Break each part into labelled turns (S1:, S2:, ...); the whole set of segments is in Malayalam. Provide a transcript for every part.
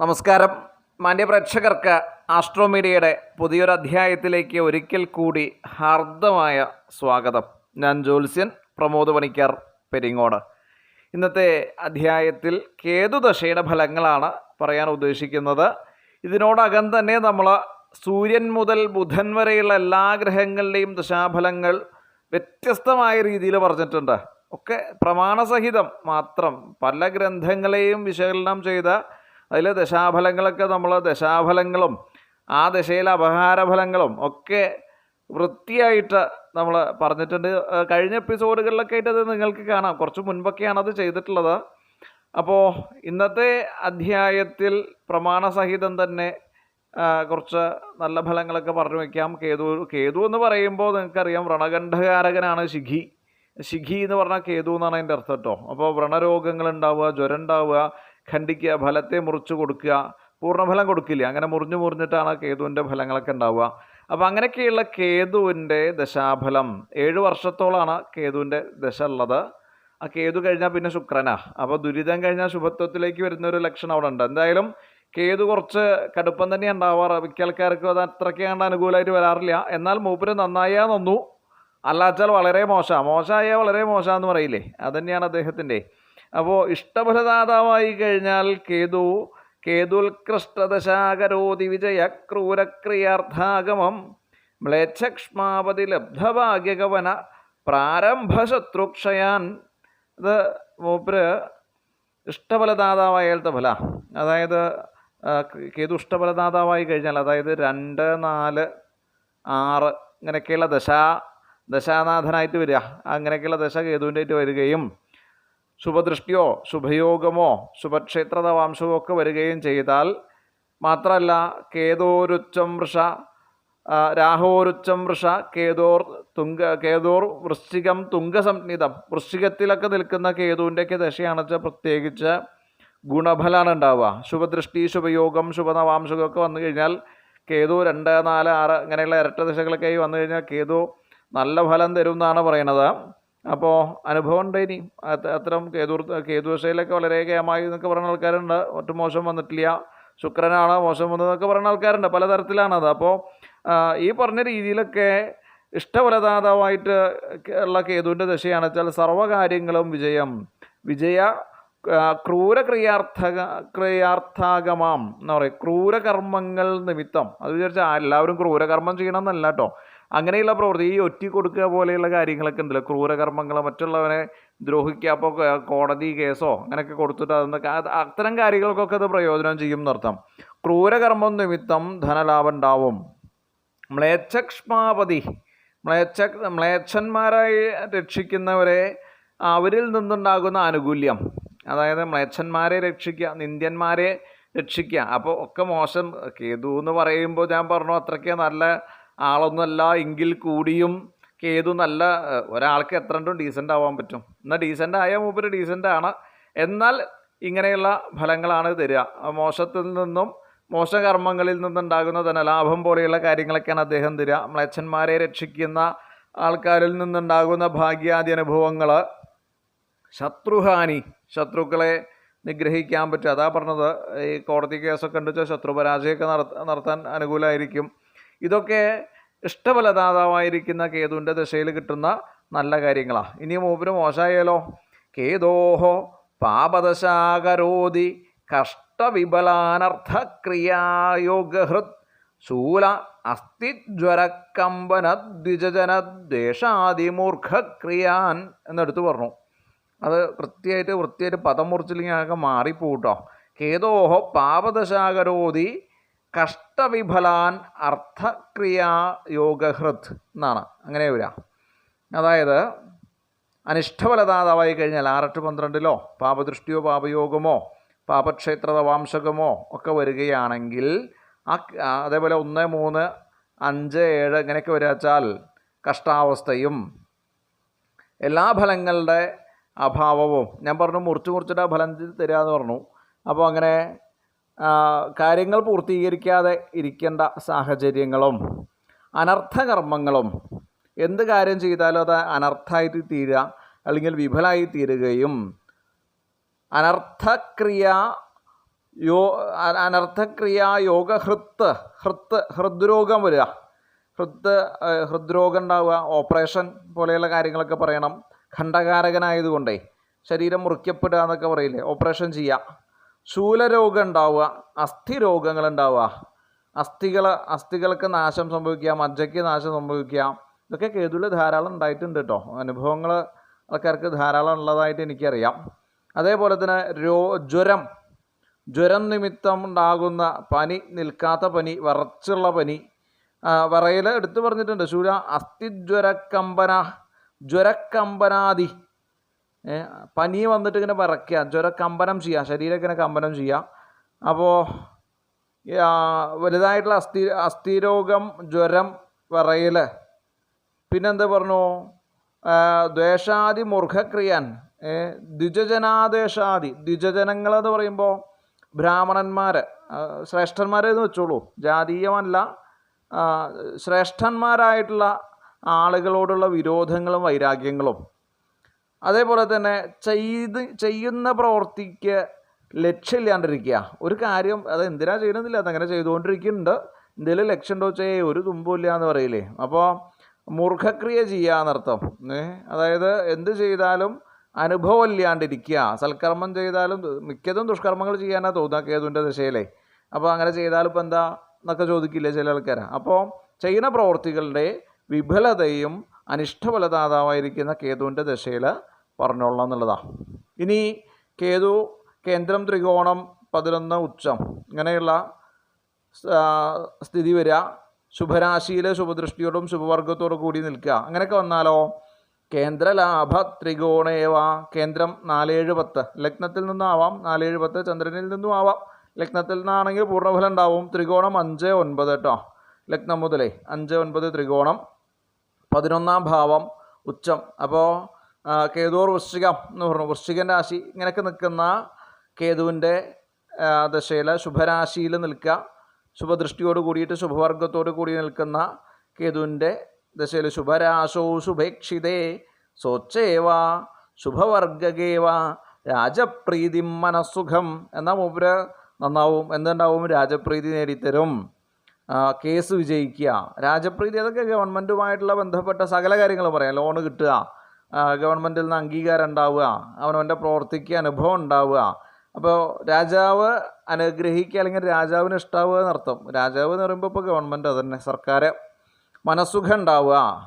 S1: നമസ്കാരം. മാന്യ പ്രേക്ഷകർക്ക് ആസ്ട്രോമീഡിയയുടെ പുതിയൊരു അധ്യായത്തിലേക്ക് ഒരിക്കൽ കൂടി ഹാർദമായ സ്വാഗതം. ഞാൻ ജ്യോത്സ്യൻ പ്രമോദ് പണിക്കർ പെരിങ്ങോട്. ഇന്നത്തെ അധ്യായത്തിൽ കേതുദശയുടെ ഫലങ്ങളാണ് പറയാൻ ഉദ്ദേശിക്കുന്നത്. ഇതിനോടകം തന്നെ നമ്മൾ സൂര്യൻ മുതൽ ബുധൻ വരെയുള്ള എല്ലാ ഗ്രഹങ്ങളുടെയും ദശാഫലങ്ങൾ വ്യത്യസ്തമായ രീതിയിൽ പറഞ്ഞിട്ടുണ്ട്. ഒക്കെ പ്രമാണസഹിതം മാത്രം പല ഗ്രന്ഥങ്ങളെയും വിശകലനം ചെയ്ത അതിൽ ദശാഫലങ്ങളൊക്കെ നമ്മൾ ദശാഫലങ്ങളും ആ ദശയിലെ അപഹാരഫലങ്ങളും ഒക്കെ വൃത്തിയായിട്ട് നമ്മൾ പറഞ്ഞിട്ടുണ്ട്. കഴിഞ്ഞ എപ്പിസോഡുകളിലൊക്കെ ആയിട്ട് അത് നിങ്ങൾക്ക് കാണാം. കുറച്ച് മുൻപൊക്കെയാണ് അത് ചെയ്തിട്ടുള്ളത്. അപ്പോൾ ഇന്നത്തെ അധ്യായത്തിൽ പ്രമാണസഹിതം തന്നെ കുറച്ച് നല്ല ഫലങ്ങളൊക്കെ പറഞ്ഞു വയ്ക്കാം കേതു കേതു എന്ന് പറയുമ്പോൾ നിങ്ങൾക്കറിയാം വ്രണകണ്ഠകാരകനാണ് ശിഖി. ശിഖി എന്ന് പറഞ്ഞാൽ കേതു എന്നാണ് അതിന്റെ അർത്ഥം കേട്ടോ. അപ്പോൾ വ്രണരോഗങ്ങൾ ഉണ്ടാവുക ജ്വരം ഉണ്ടാവുക ഖണ്ഡിക്കുക ഫലത്തെ മുറിച്ച് കൊടുക്കുക പൂർണഫലം കൊടുക്കില്ല? അങ്ങനെ മുറിഞ്ഞു മുറിഞ്ഞിട്ടാണ് കേതുവിന്റെ ഫലങ്ങളൊക്കെ ഉണ്ടാവുക. അപ്പോൾ അങ്ങനെയൊക്കെയുള്ള കേതുവിന്റെ ദശാഫലം. ഏഴ് വർഷത്തോളമാണ് കേതുവിന്റെ ദശ ഉള്ളത്. ആ കേതു കഴിഞ്ഞാൽ പിന്നെ ശുക്രനാ. അപ്പോൾ ദുരിതം കഴിഞ്ഞാൽ ശുഭത്വത്തിലേക്ക് വരുന്ന ഒരു ലക്ഷണം അവിടെ ഉണ്ട്. എന്തായാലും കേതു കുറച്ച് കടുപ്പം തന്നെ ഉണ്ടാവാറ്. മിക്ക ആൾക്കാർക്കും അത് അത്രയ്ക്ക് കണ്ട് അനുകൂലമായിട്ട് വരാറില്ല. എന്നാൽ മൂപ്പര് നന്നായാൽ നന്നു. അല്ലാച്ചാൽ വളരെ മോശമാണ്. മോശമായാൽ വളരെ മോശമാണെന്ന് പറയില്ലേ? അതുതന്നെയാണ് അദ്ദേഹത്തിന്റെ അപ്പോൾ ഇഷ്ടഫലദാതാവായി കഴിഞ്ഞാൽ കേതു കേതുൽകൃഷ്ടദശാകരോതി വിജയ ക്രൂരക്രിയാർത്ഥാഗമം മ്ലേച്ഛക്ഷ്മാപതി ലബ്ധഭാഗ്യകവന പ്രാരംഭശത്രുക്ഷയാൻ. ഇത് മൂപ്പര് ഇഷ്ടഫലദാതാവായാലത്തെ ഫല അതായത് കേതു ഇഷ്ടഫലദാതാവായി കഴിഞ്ഞാൽ അതായത് രണ്ട് നാല് ആറ് ഇങ്ങനെയൊക്കെയുള്ള ദശ ദശാനാഥനായിട്ട് വരിക. അങ്ങനെയൊക്കെയുള്ള ദശ കേതുവിന്റെ ആയിട്ട് വരികയും ശുഭദൃഷ്ടിയോ ശുഭയോഗമോ ശുഭക്ഷേത്രതവാംശമോ ഒക്കെ വരികയും ചെയ്താൽ മാത്രമല്ല കേതോരുച്ചം വൃഷ രാഹോരുച്ചം വൃഷ കേതോർ തുങ്ക കേതോർ വൃശ്ചികം തുങ്കസംഹിതം വൃശ്ചികത്തിലൊക്കെ നിൽക്കുന്ന കേതുവിന്റെയൊക്കെ ദശയാണെന്ന് വെച്ചാൽ പ്രത്യേകിച്ച് ഗുണഫലമാണ് ഉണ്ടാവുക. ശുഭദൃഷ്ടി ശുഭയോഗം ശുഭനവാംശമൊക്കെ വന്നു കഴിഞ്ഞാൽ കേതു രണ്ട് നാല് ആറ് ഇങ്ങനെയുള്ള ഇരട്ട ദശകളൊക്കെ ആയി വന്നു കഴിഞ്ഞാൽ കേതു നല്ല ഫലം തരും എന്നാണ് പറയണത് അപ്പോൾ അനുഭവം ഉണ്ട് ഇനി അത്- അത്തരം കേതു കേതുവശയിലൊക്കെ വളരെ കേമായി എന്നൊക്കെ പറയുന്ന ആൾക്കാരുണ്ട്. ഒട്ടും മോശം വന്നിട്ടില്ല. ശുക്രനാണ് മോശം വന്നതെന്നൊക്കെ പറയുന്ന ആൾക്കാരുണ്ട്. പലതരത്തിലാണത്. അപ്പോൾ ഈ പറഞ്ഞ രീതിയിലൊക്കെ ഇഷ്ടഫലദാതാവായിട്ട് ഉള്ള കേതുവിന്റെ ദശയാണ് വെച്ചാൽ സർവകാര്യങ്ങളും വിജയം. വിജയ ക്രൂര ക്രൂരക്രിയാർത്ഥക ക്രിയാർത്ഥാഗമാം എന്ന് പറയും. ക്രൂരകർമ്മങ്ങൾ നിമിത്തം. അത് വിചാരിച്ചാൽ എല്ലാവരും ക്രൂരകർമ്മം ചെയ്യണമെന്നല്ല കേട്ടോ അങ്ങനെയുള്ള പ്രവൃത്തി ഈ ഒറ്റി കൊടുക്കുക പോലെയുള്ള കാര്യങ്ങളൊക്കെ ഉണ്ടല്ലോ. ക്രൂരകർമ്മങ്ങൾ മറ്റുള്ളവനെ ദ്രോഹിക്കുക അപ്പോൾ കോടതി കേസോ അങ്ങനെയൊക്കെ കൊടുത്തിട്ട് അതൊന്നൊക്കെ അത് അത്തരം കാര്യങ്ങൾക്കൊക്കെ അത് പ്രയോജനം ചെയ്യും എന്നർത്ഥം. ക്രൂരകർമ്മം നിമിത്തം ധനലാഭം ഉണ്ടാവും. മ്ലേച്ഛക്ഷ്മാപതി മ്ലേച്ഛ മ്ലേച്ഛന്മാരായി രക്ഷിക്കുന്നവരെ അവരിൽ നിന്നുണ്ടാകുന്ന ആനുകൂല്യം. അതായത് മ്ലേച്ഛന്മാരെ രക്ഷിക്കുക നിന്ദ്യന്മാരെ രക്ഷിക്കുക. അപ്പോൾ ഒക്കെ മോശം. കേതു എന്ന് പറയുമ്പോൾ ഞാൻ പറഞ്ഞു അത്രയ്ക്ക് നല്ല ആളൊന്നുമല്ല എങ്കിൽ കൂടിയും കേതു നല്ല ഒരാൾക്ക് എത്ര രണ്ടും ഡീസന്റ് ആവാൻ പറ്റും. എന്നാൽ ഡീസന്റ് ആയ മൂപ്പര് ഡീസന്റ് ആണ്. എന്നാൽ ഇങ്ങനെയുള്ള ഫലങ്ങളാണ് തരിക. മോശത്തിൽ നിന്നും മോശകർമ്മങ്ങളിൽ നിന്നുണ്ടാകുന്ന ധനലാഭം പോലെയുള്ള കാര്യങ്ങളൊക്കെയാണ് അദ്ദേഹം തരിക. മ്ലേച്ഛന്മാരെ രക്ഷിക്കുന്ന ആൾക്കാരിൽ നിന്നുണ്ടാകുന്ന ഭാഗ്യാദി അനുഭവങ്ങൾ ശത്രുഹാനി ശത്രുക്കളെ നിഗ്രഹിക്കാൻ പറ്റും. അതാ പറഞ്ഞത് ഈ കോടതി കേസൊക്കെ ഉണ്ട് വെച്ചാൽ ശത്രു നടത്താൻ അനുകൂലമായിരിക്കും ഇതൊക്കെ ഇഷ്ടഫലദാതാവായിരിക്കുന്ന കേതുവിന്റെ ദശയിൽ കിട്ടുന്ന നല്ല കാര്യങ്ങളാണ് ഇനി മൂപ്പര് മോശമായാലോ? കേതോഹോ പാപദശാകരോതി കഷ്ടവിബലാനർത്ഥക്രിയായോഗഹൃത് ശൂല അസ്ഥിജ്വരക്കമ്പന ദ്വിജജന ദ്വേഷാതിമൂർഖക്രിയാൻ എന്നെടുത്ത് പറഞ്ഞു. അത് വൃത്തിയായിട്ട് വൃത്തിയായിട്ട് പദം മുറിച്ചില്ലെങ്കിൽ ആകെ മാറിപ്പോട്ടോ കേതോഹോ പാപദശാകരോതി കഷ്ടവിഫലാൻ അർത്ഥക്രിയായോഗഹൃത് എന്നാണ്. അങ്ങനെ വരാ അതായത് അനിഷ്ടഫലദാതാവായി കഴിഞ്ഞാൽ ആറെട്ട് പന്ത്രണ്ടിലോ പാപദൃഷ്ടിയോ പാപയോഗമോ പാപക്ഷേത്ര വാംശകമോ ഒക്കെ വരികയാണെങ്കിൽ ആ അതേപോലെ ഒന്ന് മൂന്ന് അഞ്ച് ഏഴ് ഇങ്ങനെയൊക്കെ വരാച്ചാൽ കഷ്ടാവസ്ഥയും എല്ലാ ഫലങ്ങളുടെ അഭാവവും. ഞാൻ പറഞ്ഞു മുറിച്ച് മുറിച്ചിട്ട് ആ ഫലം എന്ന് പറഞ്ഞു. അപ്പോൾ അങ്ങനെ കാര്യങ്ങൾ പൂർത്തീകരിക്കാതെ ഇരിക്കേണ്ട സാഹചര്യങ്ങളും അനർത്ഥകർമ്മങ്ങളും എന്ത് കാര്യം ചെയ്താലും അത് അനർത്ഥമായിട്ട് തീരുക അല്ലെങ്കിൽ വിഫലമായി തീരുകയും അനർത്ഥക്രിയ യോ അനർത്ഥക്രിയ യോഗഹൃത്ത് ഹൃത്ത് ഹൃദ്രോഗം വരിക. ഹൃത്ത് ഹൃദ്രോഗം ഉണ്ടാവുക ഓപ്പറേഷൻ പോലെയുള്ള കാര്യങ്ങളൊക്കെ പറയണം. ഖണ്ഡകാരകനായതുകൊണ്ടേ ശരീരം മുറിക്കപ്പെടുക എന്നൊക്കെ പറയില്ലേ? ഓപ്പറേഷൻ ചെയ്യുക. ശൂലരോഗം ഉണ്ടാവുക അസ്ഥി രോഗങ്ങൾ ഉണ്ടാവുക അസ്ഥികൾ അസ്ഥികൾക്ക് നാശം സംഭവിക്കുക മജ്ജയ്ക്ക് നാശം സംഭവിക്കുക ഇതൊക്കെ കേതുവിൽ ധാരാളം ഉണ്ടായിട്ടുണ്ട് കേട്ടോ. അനുഭവങ്ങൾ ആൾക്കാർക്ക് ധാരാളം ഉള്ളതായിട്ട് എനിക്കറിയാം. അതേപോലെ തന്നെ രോ ജ്വരം. ജ്വരം നിമിത്തം ഉണ്ടാകുന്ന പനി നിൽക്കാത്ത പനി വറച്ചുള്ള പനി. വറയിൽ എടുത്തു പറഞ്ഞിട്ടുണ്ട്. ശൂല അസ്ഥിജ്വരക്കമ്പന ജ്വരക്കമ്പനാദി പനി വന്നിട്ട് ഇങ്ങനെ വിറയ്ക്കുക ജ്വരക്കമ്പനം ചെയ്യുക ശരീരം ഇങ്ങനെ കമ്പനം ചെയ്യുക അപ്പോൾ വലുതായിട്ടുള്ള അസ്ഥി അസ്ഥിരോഗം ജ്വരം വിറയൽ. പിന്നെന്താ പറഞ്ഞു? ദ്വേഷാദി മുർഘക്രിയൻ ഏ, ദ്വിജജനാദേശാദി. ദ്വിജജനങ്ങൾ എന്ന് പറയുമ്പോൾ ബ്രാഹ്മണന്മാർ ശ്രേഷ്ഠന്മാരെന്ന് വെച്ചോളൂ. ജാതീയമല്ല. ശ്രേഷ്ഠന്മാരായിട്ടുള്ള ആളുകളോടുള്ള വിരോധങ്ങളും വൈരാഗ്യങ്ങളും. അതേപോലെ തന്നെ ചെയ്ത് ചെയ്യുന്ന പ്രവൃത്തിക്ക് ലക്ഷ്യമില്ലാണ്ടിരിക്കുക. ഒരു കാര്യം അത് എന്തിനാ ചെയ്യണമെന്നില്ല അതങ്ങനെ ചെയ്തുകൊണ്ടിരിക്കുന്നുണ്ട്. എന്തെങ്കിലും ലക്ഷ്യം ഉണ്ടോ ചെയ്യ ഒരു തുമ്പുമില്ല എന്ന് പറയില്ലേ. അപ്പോൾ മൂർഖക്രിയ ചെയ്യുക എന്നർത്ഥം. അതായത് എന്ത് ചെയ്താലും അനുഭവം ഇല്ലാണ്ടിരിക്കുക. സൽക്കർമ്മം ചെയ്താലും മിക്കതും ദുഷ്കർമ്മങ്ങൾ ചെയ്യാനാണ് തോന്നുക കേതുവിന്റെ ദിശയിലേ. അപ്പോൾ അങ്ങനെ ചെയ്താലും ഇപ്പം എന്താ എന്നൊക്കെ ചോദിക്കില്ലേ ചില ആൾക്കാർ അപ്പോൾ ചെയ്യുന്ന പ്രവൃത്തികളുടെ വിഫലതയും അനിഷ്ടഫലദാതാവായിരിക്കുന്ന കേതുവിന്റെ ദശയിൽ പറഞ്ഞോളണം എന്നുള്ളതാണ് ഇനി കേതു കേന്ദ്രം ത്രികോണം പതിനൊന്ന് ഉച്ചം. ഇങ്ങനെയുള്ള സ്ഥിതി വരിക. ശുഭരാശിയിൽ ശുഭദൃഷ്ടിയോടും ശുഭവർഗത്തോടും കൂടി നിൽക്കുക. അങ്ങനെയൊക്കെ വന്നാലോ? കേന്ദ്രലാഭ ത്രികോണേവ. കേന്ദ്രം നാലേഴ് പത്ത്. ലഗ്നത്തിൽ നിന്നാവാം. നാലേഴ് പത്ത് ചന്ദ്രനിൽ നിന്നും ആവാം. ലഗ്നത്തിൽ നിന്നാണെങ്കിൽ പൂർണഫലം ഉണ്ടാവും. ത്രികോണം അഞ്ച് ഒൻപത് കേട്ടോ ലഗ്നം മുതലേ അഞ്ച് ഒൻപത് ത്രികോണം പതിനൊന്നാം ഭാവം ഉച്ചം. അപ്പോൾ കേതൂർ വൃശ്ചികം എന്ന് പറഞ്ഞു. വൃശ്ചികൻ രാശി ഇങ്ങനെയൊക്കെ നിൽക്കുന്ന കേതുവിന്റെ ദശയിൽ ശുഭരാശിയിൽ നിൽക്കുക. ശുഭദൃഷ്ടിയോട് കൂടിയിട്ട് ശുഭവർഗത്തോട് കൂടി നിൽക്കുന്ന കേതുവിന്റെ ദശയിൽ ശുഭരാശോ ശുഭേക്ഷിതേ സ്വച്ഛേവ ശുഭവർഗകേവ രാജപ്രീതി മനസ്സുഖം എന്നാൽ മൂപ്പര് നന്നാവും. എന്തുണ്ടാവും? രാജപ്രീതി നേടിത്തരും. കേസ് വിജയിക്കുക. രാജപ്രീതി അതൊക്കെ ഗവൺമെന്റുമായിട്ടുള്ള ബന്ധപ്പെട്ട സകല കാര്യങ്ങൾ പറയാം. ലോണ് കിട്ടുക. ഗവൺമെന്റിൽ നിന്ന് അംഗീകാരം ഉണ്ടാവുക അവനവന്റെ പ്രവർത്തിക്ക് അനുഭവം ഉണ്ടാവുക. അപ്പോൾ രാജാവ് അനുഗ്രഹിക്കുക അല്ലെങ്കിൽ രാജാവിന് ഇഷ്ടാവുക എന്നർത്ഥം. രാജാവ് എന്ന് പറയുമ്പോൾ ഇപ്പോൾ ഗവൺമെന്റ് അതന്നെ സർക്കാർ മനസ്സുഖം ഉണ്ടാവുക.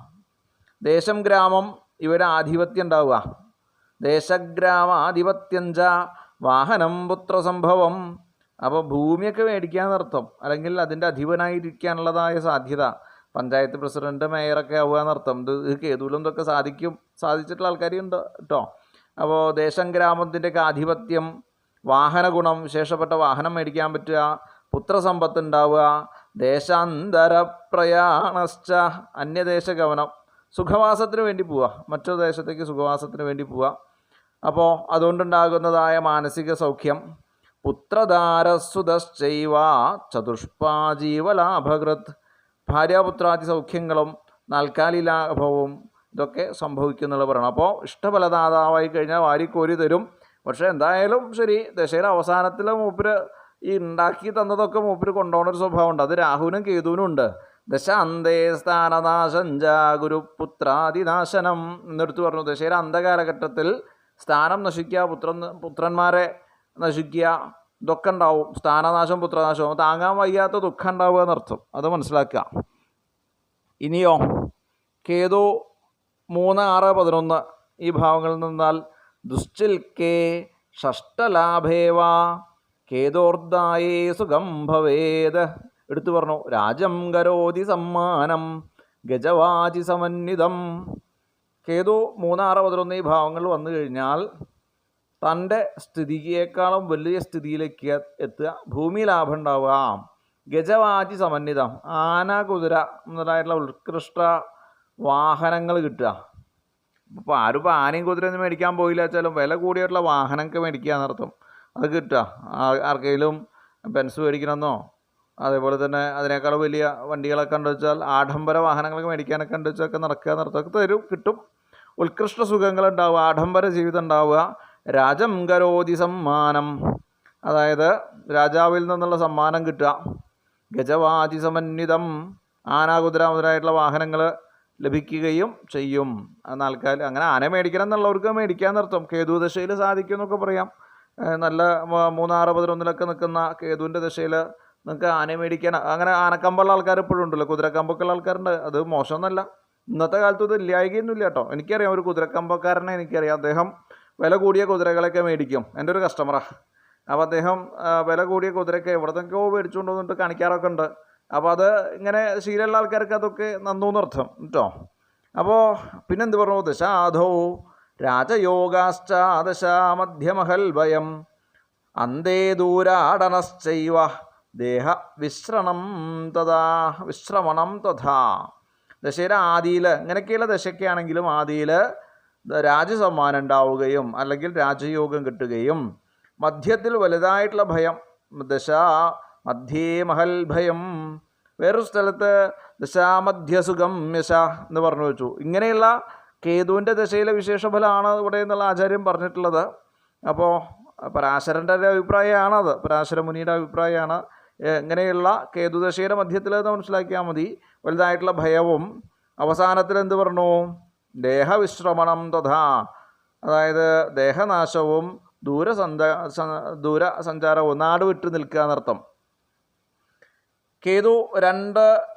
S1: ദേശം ഗ്രാമം ഇവരുടെ ആധിപത്യം ഉണ്ടാവുക. ദേശഗ്രാമാധിപത്യഞ്ച വാഹനം പുത്രസംഭവം. അപ്പോൾ ഭൂമിയൊക്കെ മേടിക്കാന്നർത്ഥം അല്ലെങ്കിൽ അതിന്റെ അധിപനായിരിക്കാനുള്ളതായ സാധ്യത. പഞ്ചായത്ത് പ്രസിഡന്റ് മേയറൊക്കെ ആവുക എന്നർത്ഥം. ഇത് ഇത് കേതുവിലും ഇതൊക്കെ സാധിക്കും സാധിച്ചിട്ടുള്ള ആൾക്കാരുണ്ട് കേട്ടോ അപ്പോൾ ദേശം ഗ്രാമത്തിന്റെയൊക്കെ ആധിപത്യം വാഹന ഗുണം വിശേഷപ്പെട്ട വാഹനം മേടിക്കാൻ പറ്റുക പുത്രസമ്പത്ത് ഉണ്ടാവുക ദേശാന്തര പ്രയാണശ്ച അന്യദേശ ഗവനം സുഖവാസത്തിന് വേണ്ടി പോവുക മറ്റൊരു ദേശത്തേക്ക് സുഖവാസത്തിന് വേണ്ടി പോവുക. അപ്പോൾ അതുകൊണ്ടുണ്ടാകുന്നതായ മാനസിക സൗഖ്യം പുത്രധാരസുതശ്ചൈവ ചതുഷ്പാജീവലാഭകൃത് ഭാര്യാപുത്രാദി സൗഖ്യങ്ങളും നാൽക്കാലി ലാഭവും ഇതൊക്കെ സംഭവിക്കുന്നുള്ള പറയണം. അപ്പോൾ ഇഷ്ടഫലദാതാവായി കഴിഞ്ഞാൽ വാരിക്കോരി തരും. പക്ഷേ എന്തായാലും ശരി ദശയുടെ അവസാനത്തിൽ മൂപ്പര് ഈ ഉണ്ടാക്കി തന്നതൊക്കെ മൂപ്പര് കൊണ്ടുപോകുന്ന ഒരു സ്വഭാവമുണ്ട്. അത് രാഹുവിനും കേതുവിനും ഉണ്ട്. ദശ അന്തേ സ്ഥാനനാശഞ്ച ഗുരുപുത്രാദിനാശനം എന്നെടുത്ത് പറഞ്ഞു. ദശയുടെ അന്ധകാലഘട്ടത്തിൽ സ്ഥാനം നശിക്കുക പുത്രൻ പുത്രന്മാരെ നശിക്കുക ഇതൊക്കെ ഉണ്ടാവും. സ്ഥാനനാശം പുത്രനാശവും. താങ്ങാൻ വയ്യാത്ത ദുഃഖം ഉണ്ടാവുക എന്നർത്ഥം. അത് മനസ്സിലാക്കുക. ഇനിയോ കേതു മൂന്ന് ആറ് പതിനൊന്ന് ഈ ഭാവങ്ങളിൽ നിന്നാൽ ദുശ്ചിൽ കേ ഷഷ്ടലാഭേവ കേതോർദായേ സുഖം ഭവേത്. എടുത്തു പറഞ്ഞു. രാജം കരോതി സമ്മാനം ഗജവാചി സമന്വിതം. കേതു മൂന്നാറ് പതിനൊന്ന് ഈ ഭാവങ്ങൾ വന്നു കഴിഞ്ഞാൽ തന്റെ സ്ഥിതിയേക്കാളും വലിയ സ്ഥിതിയിലേക്ക് എത്തുക. ഭൂമി ലാഭം ഉണ്ടാവുക. ഗജവാചി സമന്വിതം. ആന കുതിര മുതലായിട്ടുള്ള ഉത്കൃഷ്ട വാഹനങ്ങൾ കിട്ടുക. ഇപ്പോൾ ആരും ഇപ്പോൾ ആനയും കുതിരയൊന്നും മേടിക്കാൻ പോയില്ല വെച്ചാലും വില കൂടിയിട്ടുള്ള വാഹനമൊക്കെ മേടിക്കുക എന്നർത്ഥം അത് കിട്ടുക. ആർക്കെങ്കിലും പെൻസ് മേടിക്കണമെന്നോ? അതേപോലെ തന്നെ അതിനേക്കാൾ വലിയ വണ്ടികളൊക്കെ ഉണ്ട് വെച്ചാൽ ആഡംബര വാഹനങ്ങളൊക്കെ മേടിക്കാനൊക്കെ ഉണ്ട് വെച്ചാൽ ഒക്കെ നടക്കുക എന്നർത്ഥമൊക്കെ തരും. കിട്ടും. ഉത്കൃഷ്ട സുഖങ്ങൾ ഉണ്ടാവുക. ആഡംബര ജീവിതം ഉണ്ടാവുക. രാജം കരോതി സമ്മാനം. അതായത് രാജാവിൽ നിന്നുള്ള സമ്മാനം കിട്ടുക. ഗജവാതി സമന്വിതം. ആന കുതിര മുതലായിട്ടുള്ള വാഹനങ്ങൾ ലഭിക്കുകയും ചെയ്യും. ആൾക്കാർ അങ്ങനെ ആന മേടിക്കണം എന്നുള്ളവർക്ക് മേടിക്കാൻ നിർത്തും. കേതു ദശയിൽ സാധിക്കും എന്നൊക്കെ പറയാം. നല്ല മൂന്നാറ് പതിനൊന്നിലൊക്കെ നിൽക്കുന്ന കേതുവിന്റെ ദശയിൽ നിങ്ങൾക്ക് ആന മേടിക്കാൻ അങ്ങനെ ആനക്കമ്പുള്ള ആൾക്കാർ ഇപ്പോഴും ഉണ്ടല്ലോ. കുതിരക്കമ്പൊക്കെയുള്ള ആൾക്കാരുണ്ട്. അത് മോശമൊന്നുമല്ല ഇന്നത്തെ കാലത്ത് ഇത് ഇല്ലായികയൊന്നുമില്ല കേട്ടോ. എനിക്കറിയാം ഒരു കുതിരക്കമ്പക്കാരനെ എനിക്കറിയാം. അദ്ദേഹം വില കൂടിയ കുതിരകളൊക്കെ മേടിക്കും. എന്റെ ഒരു കസ്റ്റമറാണ് അപ്പോൾ അദ്ദേഹം വില കൂടിയ കുതിരയൊക്കെ എവിടെ നിന്നൊക്കെയോ മേടിച്ചുകൊണ്ട് വന്നിട്ട് കാണിക്കാറൊക്കെ ഉണ്ട്. അപ്പോൾ അത് ഇങ്ങനെ ശീലമുള്ള ആൾക്കാർക്ക് അതൊക്കെ നന്നു എന്നർത്ഥം കേട്ടോ അപ്പോൾ പിന്നെന്ത് പറഞ്ഞു? ദശാധോ രാജയോഗാശ്ച ദശ മധ്യമഹൽ ഭയം അന്തേ ദൂരാടനശ്ചൈവ. ദേഹ വിശ്രണം തഥാ വിശ്രമണം തഥാ. ദശയുടെ ആദിയിൽ ഇങ്ങനെയൊക്കെയുള്ള ദശയ്ക്കാണെങ്കിലും ആദിയിൽ രാജസമ്മാനം ഉണ്ടാവുകയും അല്ലെങ്കിൽ രാജയോഗം കിട്ടുകയും മധ്യത്തിൽ വലുതായിട്ടുള്ള ഭയം ദശ മധ്യേ മഹൽ ഭയം വേറൊരു സ്ഥലത്ത് ദശാമധ്യസുഖം യശ എന്ന് പറഞ്ഞു വെച്ചു. ഇങ്ങനെയുള്ള കേതുവിന്റെ ദശയിലെ വിശേഷഫലമാണ് ഇവിടെ എന്നുള്ള ആചാര്യം പറഞ്ഞിട്ടുള്ളത്. അപ്പോൾ പരാശരന്റെ ഒരു അത്. പരാശര മുനിയുടെ അഭിപ്രായമാണ്. ഇങ്ങനെയുള്ള കേതുദശയുടെ മധ്യത്തിൽ അത് മനസ്സിലാക്കിയാൽ മതി. വലുതായിട്ടുള്ള ഭയവും അവസാനത്തിൽ എന്ത് പറഞ്ഞു? ദേഹവിശ്രമണം തഥാ. അതായത് ദേഹനാശവും ദൂരസഞ്ചാ ദൂര ദൂരസഞ്ചാരവും നാട് വിട്ട് നിൽക്കുക എന്നർത്ഥം. കേതു രണ്ട്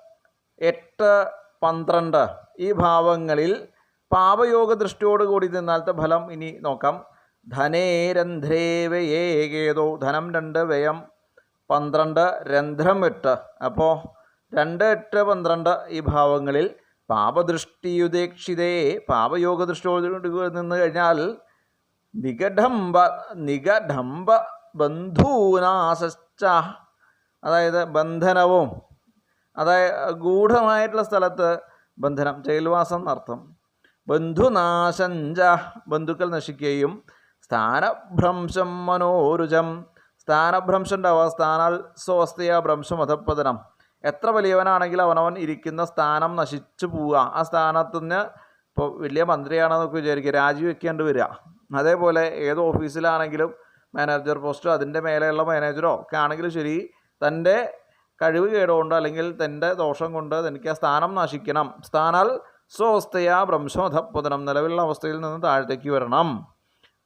S1: എട്ട് പന്ത്രണ്ട് ഈ ഭാവങ്ങളിൽ പാപയോഗ ദൃഷ്ടിയോട് കൂടി നിന്നാലത്തെ ഫലം ഇനി നോക്കാം. ധനേ രന്ധ്രേ വ്യയേ കേതു. ധനം രണ്ട് വ്യയം പന്ത്രണ്ട് രന്ധ്രം എട്ട്. അപ്പോൾ രണ്ട് എട്ട് പന്ത്രണ്ട് ഈ ഭാവങ്ങളിൽ പാപദൃഷ്ടിയുദേക്ഷിതേ പാപയോഗ ദൃഷ്ടിയോട് നിന്ന് കഴിഞ്ഞാൽ നിഗഢംബ നിഗഢംബ ബന്ധൂനാസച്ച അതായത് ബന്ധനവും അതായത് ഗൂഢമായിട്ടുള്ള സ്ഥലത്ത് ബന്ധനം ജയിൽവാസം എന്നർത്ഥം. ബന്ധുനാശഞ്ച ബന്ധുക്കൾ നശിക്കുകയും സ്ഥാനഭ്രംശം മനോരുജം സ്ഥാനഭ്രംശം ഉണ്ടാവുക സ്ഥാനാൽ സ്വസ്ഥയ ഭ്രംശം അധപ്പതനം എത്ര വലിയവനാണെങ്കിൽ അവനവൻ ഇരിക്കുന്ന സ്ഥാനം നശിച്ചു പോവുക. ആ സ്ഥാനത്ത് നിന്ന് ഇപ്പോൾ വലിയ മന്ത്രിയാണെന്നൊക്കെ വിചാരിക്കുക രാജിവെക്കേണ്ടി വരിക. അതേപോലെ ഏത് ഓഫീസിലാണെങ്കിലും മാനേജർ പോസ്റ്റോ അതിന്റെ മേലെയുള്ള മാനേജറോ ഒക്കെ ആണെങ്കിലും ശരി തന്റെ കഴിവ് കേടുകൊണ്ട് അല്ലെങ്കിൽ തന്റെ ദോഷം കൊണ്ട് തനിക്ക് ആ സ്ഥാനം നശിക്കണം. സ്ഥാനാൽ സ്വസ്ഥയാ ഭ്രംശോധപ്പതനം നിലവിലുള്ള അവസ്ഥയിൽ നിന്ന് താഴത്തേക്ക് വരണം.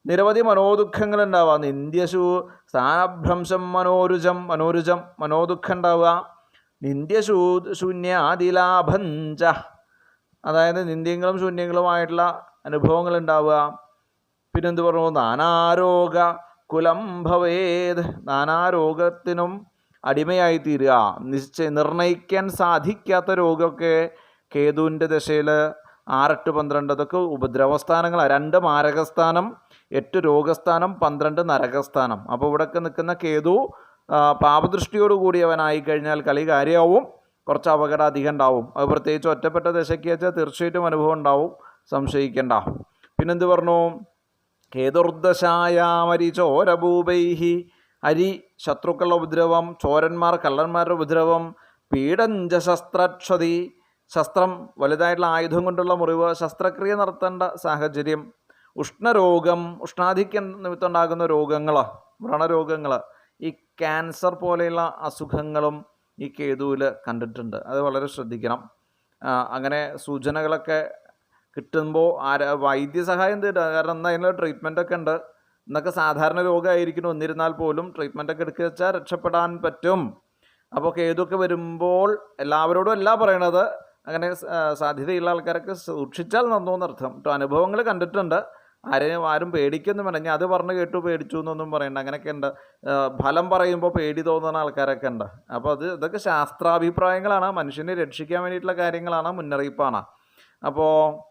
S1: നിരവധി മനോദുഃഖങ്ങൾ ഉണ്ടാവുക നിന്ദ്യശു സ്ഥാനഭ്രംശം മനോരുജം മനോരുജം മനോദുഃഖം ഉണ്ടാവുക. നിന്ദ്യശൂ ശൂന്യാതിലാഭഞ്ച അതായത് നിന്ദ്യങ്ങളും ശൂന്യങ്ങളുമായിട്ടുള്ള അനുഭവങ്ങൾ ഉണ്ടാവുക പിന്നെന്ത് പറഞ്ഞു? നാനാരോഗ കുലം ഭവേത് നാനാരോഗത്തിനും അടിമയായി തീരുക നിശ്ചയ നിർണയിക്കാൻ സാധിക്കാത്ത രോഗമൊക്കെ കേതുവിന്റെ ദശയിൽ ആറെട്ട് പന്ത്രണ്ട് അതൊക്കെ ഉപദ്രവസ്ഥാനങ്ങളാണ് രണ്ട് മാരകസ്ഥാനം എട്ട് രോഗസ്ഥാനം പന്ത്രണ്ട് നരകസ്ഥാനം. അപ്പോൾ ഇവിടെയൊക്കെ നിൽക്കുന്ന കേതു പാപദൃഷ്ടിയോട് കൂടിയവനായി കഴിഞ്ഞാൽ കളി കാര്യമാവും കുറച്ച് അപകടം അധികം ഉണ്ടാവും അത് പ്രത്യേകിച്ച് ഒറ്റപ്പെട്ട ദശയ്ക്ക് വെച്ചാൽ തീർച്ചയായിട്ടും അനുഭവം ഉണ്ടാവും സംശയിക്കണ്ട. പിന്നെന്ത് പറഞ്ഞു? കേതുർദശായാമരി ചോരഭൂപൈഹി അരി ശത്രുക്കളുടെ ഉപദ്രവം ചോരന്മാർ കള്ളന്മാരുടെ ഉപദ്രവം പീഡഞ്ച ശസ്ത്രക്ഷതി ശസ്ത്രം വലുതായിട്ടുള്ള ആയുധം കൊണ്ടുള്ള മുറിവ് ശസ്ത്രക്രിയ നടത്തേണ്ട സാഹചര്യം ഉഷ്ണരോഗം ഉഷ്ണാധിക്യം നിമിത്തം ഉണ്ടാകുന്ന രോഗങ്ങൾ വ്രണരോഗങ്ങൾ ക്യാൻസർ പോലെയുള്ള അസുഖങ്ങളും ഈ കേതുവിൽ കണ്ടിട്ടുണ്ട്. അത് വളരെ ശ്രദ്ധിക്കണം. അങ്ങനെ സൂചനകളൊക്കെ കിട്ടുമ്പോൾ ആര വൈദ്യസഹായം തേടുക. കാരണം എന്നാൽ അതിനുള്ള ട്രീറ്റ്മെന്റൊക്കെ ഉണ്ട്. എന്നൊക്കെ സാധാരണ രോഗമായിരിക്കണം എന്നിരുന്നാൽ പോലും ട്രീറ്റ്മെന്റ് ഒക്കെ എടുക്കുക വെച്ചാൽ രക്ഷപ്പെടാൻ പറ്റും. അപ്പോൾ കേതുവൊക്കെ വരുമ്പോൾ എല്ലാവരോടും അല്ല പറയണത്. അങ്ങനെ സാധ്യതയുള്ള ആൾക്കാരൊക്കെ സൂക്ഷിച്ചാൽ നന്നോന്നർത്ഥം. കേട്ടോ അനുഭവങ്ങൾ കണ്ടിട്ടുണ്ട്. ആരെയും ആരും പേടിക്കൊന്നും വേണ്ട അത് പറഞ്ഞ് കേട്ടു പേടിച്ചു എന്നൊന്നും പറയണ്ട. അങ്ങനെയൊക്കെ ഉണ്ട്. ഫലം പറയുമ്പോൾ പേടി തോന്നുന്ന ആൾക്കാരൊക്കെ ഉണ്ട്. അപ്പോൾ അത് ഇതൊക്കെ ശാസ്ത്രാഭിപ്രായങ്ങളാണ്. മനുഷ്യനെ രക്ഷിക്കാൻ വേണ്ടിയിട്ടുള്ള കാര്യങ്ങളാണ് മുന്നറിയിപ്പാണ്. അപ്പോൾ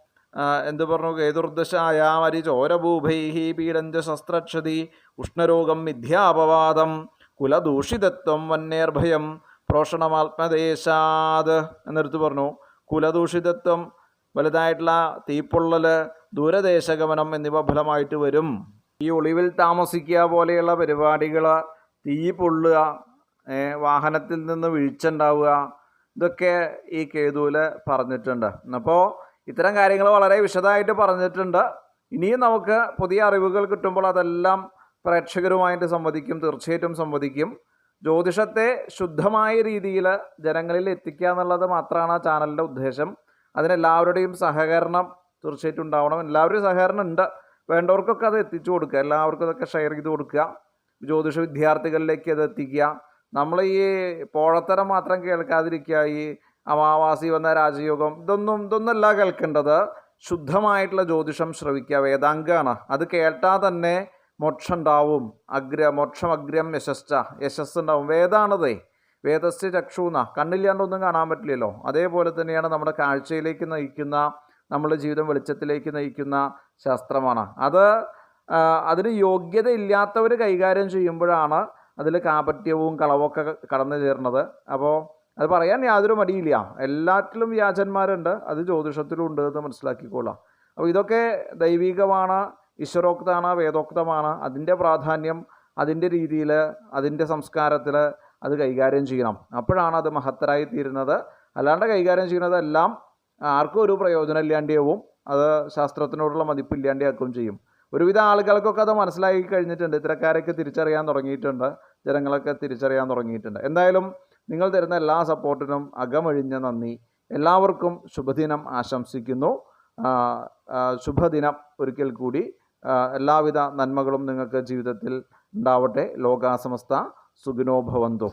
S1: എന്ത് പറഞ്ഞു? കേതുർദശായാമരി ചോരഭൂഭൈഹി പീഡഞ്ച ശസ്ത്രക്ഷതി ഉഷ്ണരോഗം മിഥ്യാപവാദം കുലദൂഷിതത്വം വന്യേർഭയം പ്രോഷണമാത്മദേശാത് എന്നെടുത്ത് പറഞ്ഞു. കുലദൂഷിതത്വം വലുതായിട്ടുള്ള തീപ്പൊള്ളൽ ദൂരദേശഗമനം എന്നിവ ഫലമായിട്ട് വരും. ഈ ഒളിവിൽ താമസിക്കുക പോലെയുള്ള പരിപാടികൾ തീ പൊള്ളുക വാഹനത്തിൽ നിന്ന് വീഴ്ച ഇതൊക്കെ ഈ കേതുവിൽ പറഞ്ഞിട്ടുണ്ട്. അപ്പോൾ ഇത്തരം കാര്യങ്ങൾ വളരെ വിശദമായിട്ട് പറഞ്ഞിട്ടുണ്ട്. ഇനിയും നമുക്ക് പുതിയ അറിവുകൾ കിട്ടുമ്പോൾ അതെല്ലാം പ്രേക്ഷകരുമായിട്ട് സംവദിക്കും തീർച്ചയായിട്ടും സംവദിക്കും. ജ്യോതിഷത്തെ ശുദ്ധമായ രീതിയിൽ ജനങ്ങളിൽ എത്തിക്കുക എന്നുള്ളത് മാത്രമാണ് ആ ചാനലിന്റെ ഉദ്ദേശം. അതിനെല്ലാവരുടെയും സഹകരണം തീർച്ചയായിട്ടും ഉണ്ടാവണം. എല്ലാവരുടെയും സഹകരണം ഉണ്ട്. വേണ്ടവർക്കൊക്കെ അത് എത്തിച്ചു കൊടുക്കുക. എല്ലാവർക്കും അതൊക്കെ ഷെയർ ചെയ്ത് കൊടുക്കുക. ജ്യോതിഷ വിദ്യാർത്ഥികളിലേക്ക് അത് എത്തിക്കുക. നമ്മൾ ഈ പോഴത്തരം മാത്രം കേൾക്കാതിരിക്കുക. ഈ അമാവാസി വന്ന രാജയോഗം ഇതൊന്നും ഇതൊന്നല്ല കേൾക്കേണ്ടത്. ശുദ്ധമായിട്ടുള്ള ജ്യോതിഷം ശ്രവിക്കുക. വേദാംഗമാണ് അത് കേട്ടാൽ തന്നെ മോക്ഷം ഉണ്ടാവും. അഗ്ര മോക്ഷം അഗ്രം യശസ്സ യശസ് ഉണ്ടാവും. വേദാണതേ. വേദസ്യ ചക്ഷൂന്ന കണ്ണില്ലാണ്ടൊന്നും കാണാൻ പറ്റില്ലല്ലോ. അതേപോലെ തന്നെയാണ് നമ്മുടെ കാഴ്ചയിലേക്ക് നയിക്കുന്ന നമ്മുടെ ജീവിതം വെളിച്ചത്തിലേക്ക് നയിക്കുന്ന ശാസ്ത്രമാണ്. അത് അതിന് യോഗ്യത ഇല്ലാത്തവർ കൈകാര്യം ചെയ്യുമ്പോഴാണ് അതിൽ കാപട്യവും കളവൊക്കെ കടന്നു ചേർന്നത് അപ്പോൾ അത് പറയാൻ യാതൊരു മടിയില്ല. എല്ലാറ്റിലും വ്യാജന്മാരുണ്ട്. അത് ജ്യോതിഷത്തിലും ഉണ്ട് എന്ന് മനസ്സിലാക്കിക്കോളാം. അപ്പോൾ ഇതൊക്കെ ദൈവികമാണ് ഈശ്വരോക്തമാണ് വേദോക്തമാണ്. അതിന്റെ പ്രാധാന്യം അതിന്റെ രീതിയിൽ അതിന്റെ സംസ്കാരത്തിൽ അത് കൈകാര്യം ചെയ്യണം. അപ്പോഴാണ് അത് മഹത്തരായി തീരുന്നത്. അല്ലാണ്ട് കൈകാര്യം ചെയ്യുന്നതെല്ലാം ആർക്കും ഒരു പ്രയോജനം ഇല്ലാണ്ടിയാവും അത് ശാസ്ത്രത്തിനോടുള്ള മതിപ്പില്ലാണ്ടാക്കുകയും ചെയ്യും. ഒരുവിധ ആളുകൾക്കൊക്കെ അത് മനസ്സിലാക്കി കഴിഞ്ഞിട്ടുണ്ട്. ഇത്തരക്കാരൊക്കെ തിരിച്ചറിയാൻ തുടങ്ങിയിട്ടുണ്ട്. ജനങ്ങളൊക്കെ തിരിച്ചറിയാൻ തുടങ്ങിയിട്ടുണ്ട്. എന്തായാലും നിങ്ങൾ തരുന്ന എല്ലാ സപ്പോർട്ടിനും അകമഴിഞ്ഞ നന്ദി. എല്ലാവർക്കും ശുഭദിനം ആശംസിക്കുന്നു. ശുഭദിനം ഒരിക്കൽ കൂടി. എല്ലാവിധ നന്മകളും നിങ്ങൾക്ക് ജീവിതത്തിൽ ഉണ്ടാവട്ടെ. ലോകാസമസ്ത. സുഖിനോ ഭവന്തു.